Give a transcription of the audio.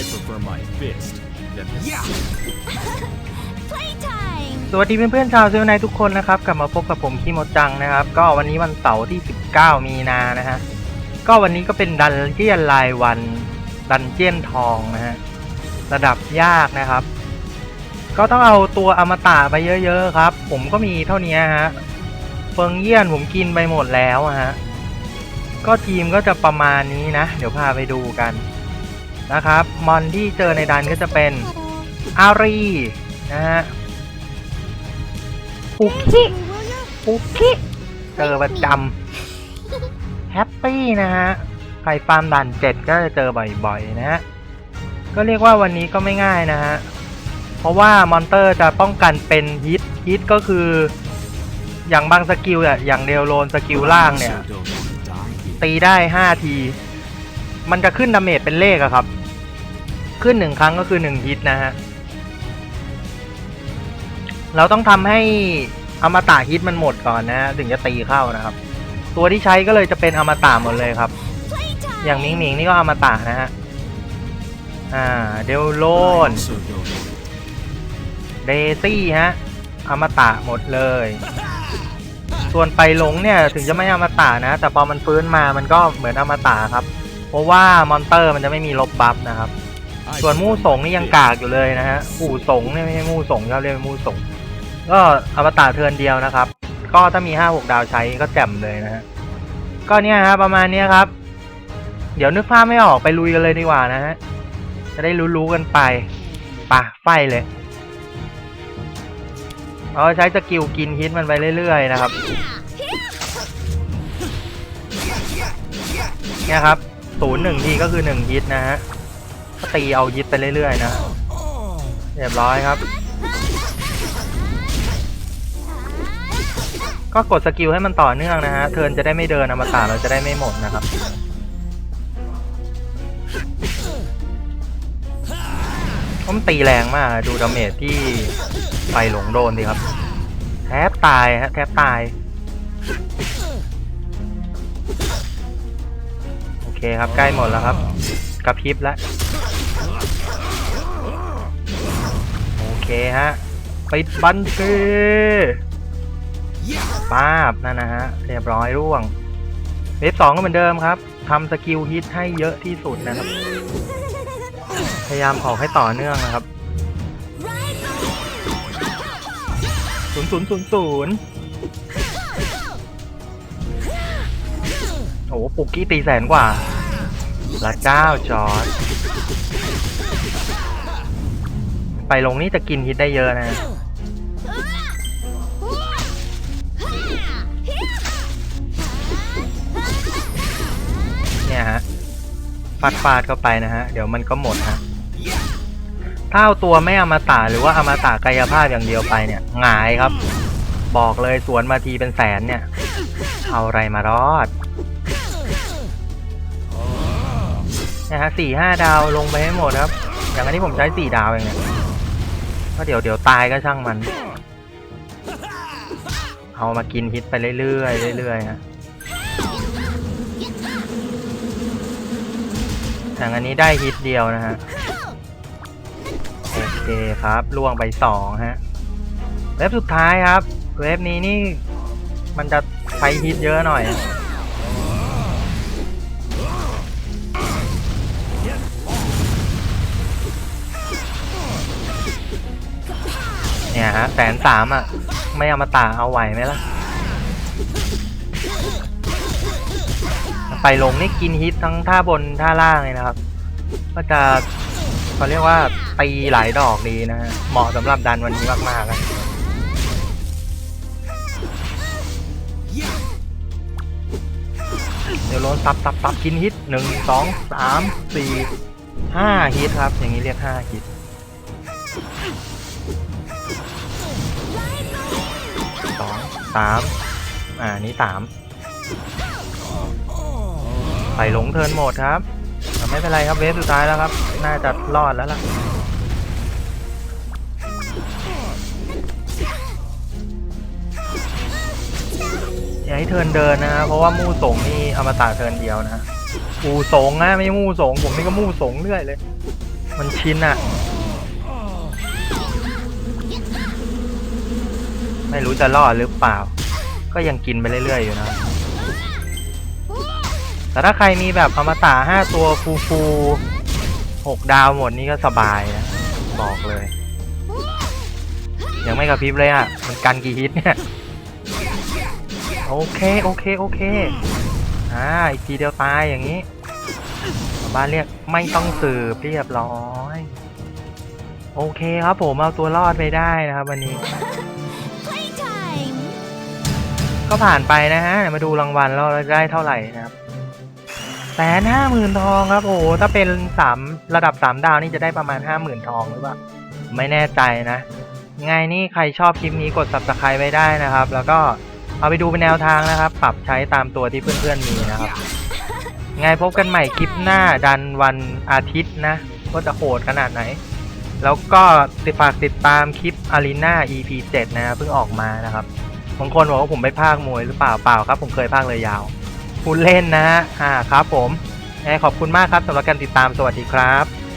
I prefer my fist than the Yeah. Playtime! สวัสดีเพื่อนๆชาวเซลไนทุกคนนะครับ กลับมาพบกับผมคีโมจังนะครับ ก็วันนี้วันเสาร์ที่ 19 มีนานะฮะ ก็วันนี้ก็เป็นดันเจียนรายวันดันเจียนทองนะฮะ ระดับยากนะครับ ก็ต้องเอาตัวอมตะไปเยอะๆครับ ผมก็มีเท่านี้ฮะเฟิงเยี่ยนผมกินไปหมดแล้วอะฮะ ก็ทีมก็จะประมาณนี้นะ เดี๋ยวพาไปดูกัน นะครับ มอนที่เจอในดันก็จะเป็นอารีนะฮะปุกคิปุกคิเจอประจำแฮปปี้นะฮะใครฟาร์มด่านเจ็ดก็จะเจอบ่อยๆนะฮะก็เรียกว่าวันนี้ก็ไม่ง่ายนะฮะ เพราะว่ามอนเตอร์จะป้องกันเป็นฮิตฮิตก็คืออย่างบางสกิลอะอย่างเดลโลนสกิลล่างเนี่ย ตีได้ห้าที มันจะขึ้นดาเมจเป็นเลขอะครับ ขึ้นหนึ่งครั้งก็คือหนึ่งฮิตนะฮะ เราต้องทำให้อมตะฮิตมันหมดก่อนนะฮะถึงจะตีเข้านะครับ ตัวที่ใช้ก็เลยจะเป็นอมตะหมดเลยครับ อย่างมิงมิงนี่ก็อมตะนะฮะ อ่า เดลโลนเดซี่ฮะ อมตะหมดเลย ส่วนไปหลงเนี่ยถึงจะไม่อมตะนะ แต่พอมันฟื้นมามันก็เหมือนอมตะครับ เพราะว่ามอนเตอร์มันจะไม่มีลบบัฟนะครับ ส่วนมู่ prefer สง my นี่ยัง fist. กากอยู่เลยนะฮะอู่สงเนี่ยไม่ใช่มู่สงเราเรียกเป็นมู่สงก็อมตะเทิร์นเดียวนะครับ ก็ถ้ามีห้าหกดาวใช้ก็แจ่มเลยนะฮะก็เนี่ยฮะประมาณเนี้ยครับ เดี๋ยวนึกภาพไม่ออกไปลุยกันเลยดีกว่านะฮะจะได้รู้ๆกันไปปะไฟเลยเราใช้สกิลกินฮิตมันไปเรื่อยๆนะครับเนี่ยครับศูนย์หนึ่งทีก็คือหนึ่งฮิตนะฮะก็ ตีเอาฮิตไปเรื่อยๆนะเรียบร้อยครับ ก็กดสกิลให้มันต่อเนื่องนะฮะ เทินจะได้ไม่เดินอมตะเราจะได้ไม่หมดนะครับเพราะมันตีแรงมาก ดูดาเมจที่ไปหลงโดนดีครับ แทบตายฮะ แทบตาย โอเคครับใกล้หมดแล้วครับกระพริบแล้ว เคฮะปิดบันเกป้าบนั่นนะฮะ เรียบร้อยร่วงเวฟสองก็เหมือนเดิมครับทำสกิลฮิตให้เยอะที่สุดนะครับ พยายามออกให้ต่อเนื่องนะครับศูนย์ศูนย์ศูนย์ศูนย์โอ้โหปุกกี้ตีแสนกว่าพระเจ้าจอร์ ไปลงนี่จะกินฮิตได้เยอะนะเนี่ยฮะฟาดฟาดเข้าไปนะฮะ เดี๋ยวมันก็หมดฮะถ้าเอาตัวไม่อมาตะหรือว่าอมาตะกายภาพอย่างเดียวไปเนี่ยหงายครับ บอกเลยสวนมาทีเป็นแสนเนี่ย เอาอะไรมารอดนะฮะสี่ห้าดาวลงไปให้หมดครับ อย่างอันนี้ผมใช้สี่ดาวเองเนี่ย ก็เดี๋ยวเดี๋ยวตายก็ช่างมัน เอามากินฮิตไปเรื่อยๆเรื่อยๆฮะอย่างอันนี้ได้ฮิตเดียวนะฮะ โอเคครับล่วงไปสองฮะ เว็บสุดท้ายครับ เว็บนี้นี่ มันจะใช้ฮิตเยอะหน่อย เนี่ยฮะแสนสามอะ ไม่เอามาตาเอาไหวไหมล่ะ ไปลงนี่กินฮิตทั้งท่าบนท่าล่างเลยนะครับ ก็จะเขาเรียกว่าตีหลายดอกดีนะฮะ เหมาะสำหรับดันวันนี้มากๆนะเดี๋ยวโลนตับตับตับกินฮิตหนึ่งสองสามสี่ห้าฮิตครับ อย่างนี้เรียกห้าฮิต สองสามอ่านี่สามไปหลงเทินโหมดครับแต่ไม่เป็นไรครับเวฟสุดท้ายแล้วครับ น่าจะรอดแล้วล่ะอย่าให้เทินเดินนะฮะเพราะว่ามู่สงนี่อมตะเทินเดียวนะฮะอูสงนะไม่มู่สงผมนี่ก็มู่สงเรื่อยเลย มันชินอะ ไม่รู้จะรอดหรือเปล่า ก็ยังกินไปเรื่อยๆอยู่นะ แต่ถ้าใครมีแบบอมตะห้าตัวฟูฟูหกดาวหมดนี่ก็สบายนะ บอกเลย ยังไม่กระพริบเลยอะ มันกันกี่ฮิตเนี่ย โอเค โอเค โอเคอ่าอีกทีเดียวตายอย่างนี้บ้านเรียกไม่ต้องสืบเรียบร้อย โอเคครับผมเอาตัวรอดไปได้นะครับวันนี้ ก็ผ่านไปนะฮะ มาดูรางวัลเราได้เท่าไหร่นะครับแสนห้าหมื่นทองครับโอ้โหถ้าเป็นสามระดับสามดาวนี่จะได้ประมาณห้าหมื่นทองหรือเปล่าไม่แน่ใจนะไงนี่ใครชอบคลิปนี้กด subscribe ไว้ได้นะครับ แล้วก็เอาไปดูเป็นแนวทางนะครับ ปรับใช้ตามตัวที่เพื่อนๆมีนะครับไงพบกันใหม่คลิปหน้าดันวันอาทิตย์นะว่าจะโหดขนาดไหน แล้วก็ติดฝากติดตามคลิปอารีนา EP 7 นะเพิ่งออกมานะครับ บางคนบอกว่าผมไปภาคมวยหรือเปล่าเปล่าครับ ผมเคยภาคเลยยาวพูดเล่นนะฮะอ่าครับผมขอบคุณมากครับสำหรับการติดตามสวัสดีครับ